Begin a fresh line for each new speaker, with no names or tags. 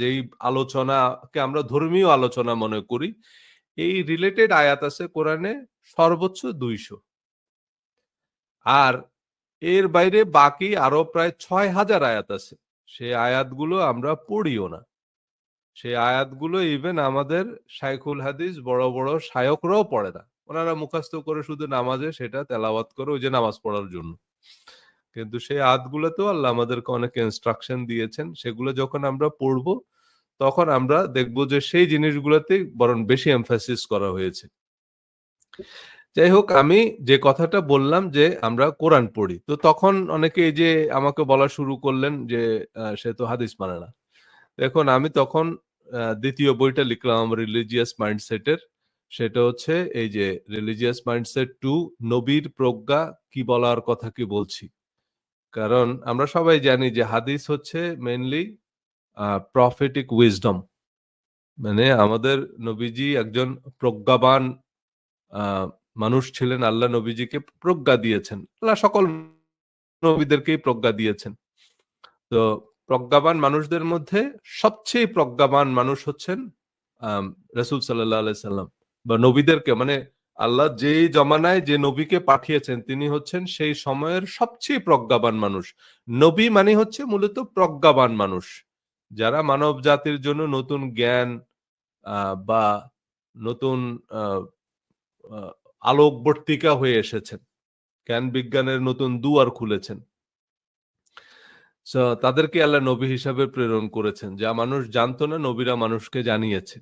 যেই আলোচনাকে আমরা ধর্মীয় আলোচনা মনে করি, এই রিলেটেড আয়াত আছে কোরআনে সর্বোচ্চ দুইশো। আর এর বাইরে বাকি আরও প্রায় ছয় হাজার আয়াত আছে। সেই আয়াতগুলো আমরা পড়িও না। সেই আয়াতগুলো ইভেন আমাদের শাইখুল হাদিস বড় বড় শায়করাও পড়ে না। ওনারা মুখস্থ করে শুধু নামাজে সেটা তেলাওয়াত করে ওই যে নামাজ পড়ার জন্য। কিন্তু সেই আয়াতগুলোতেও আল্লাহ আমাদেরকে অনেক ইনস্ট্রাকশন দিয়েছেন। সেগুলো যখন আমরা পড়ব, তখন আমরা দেখব যে সেই জিনিসগুলোতেই বরং বেশি এমফাসিস করা হয়েছে। যাই হোক, আমি যে কথাটা বললাম যে আমরা কোরআন পড়ি, তো তখন অনেকে এই যে আমাকে বলা শুরু করলেন যে সে তো হাদিস মানে না। দেখুন, আমি তখন দ্বিতীয় বইটা লিখলাম আমার রিলিজিয়াস মাইন্ডসেটের সেটা হচ্ছে এই যে রিলিজিয়াস মাইন্ডসেট টু নবীর প্রজ্ঞা কি বলার কথা কি বলছি? কারণ আমরা সবাই জানি যে হাদিস হচ্ছে মেইনলি প্রফেটিক উইজডম মানে আমাদের নবীজি একজন প্রজ্ঞাবান মানুষ ছিলেন, আল্লাহ নবীজিকে প্রজ্ঞা দিয়েছেন। আল্লাহ সকল নবীদেরকেই প্রজ্ঞা দিয়েছেন। তো প্রজ্ঞাবান মানুষদের মধ্যে সবচেয়ে প্রজ্ঞাবান মানুষ হচ্ছেন রসুল সাল্লাহ সাল্লাম বা নবীদেরকে মানে আল্লাহ যে জমানায় যে নবীকে পাঠিয়েছেন, তিনি হচ্ছেন সেই সময়ের সবচেয়ে প্রজ্ঞাবান মানুষ। নবী মানে হচ্ছে মূলত প্রজ্ঞাবান মানুষ। যারা মানব জাতির জন্য নতুন জ্ঞান বা নতুন আলোকবর্তিকা হয়ে এসেছেন। জ্ঞান বিজ্ঞানের নতুন দুয়ার খুলেছেন। তাদেরকে আল্লাহ নবী হিসাবে প্রেরণ করেছেন। যা মানুষ জানতো না, নবীরা মানুষকে জানিয়েছে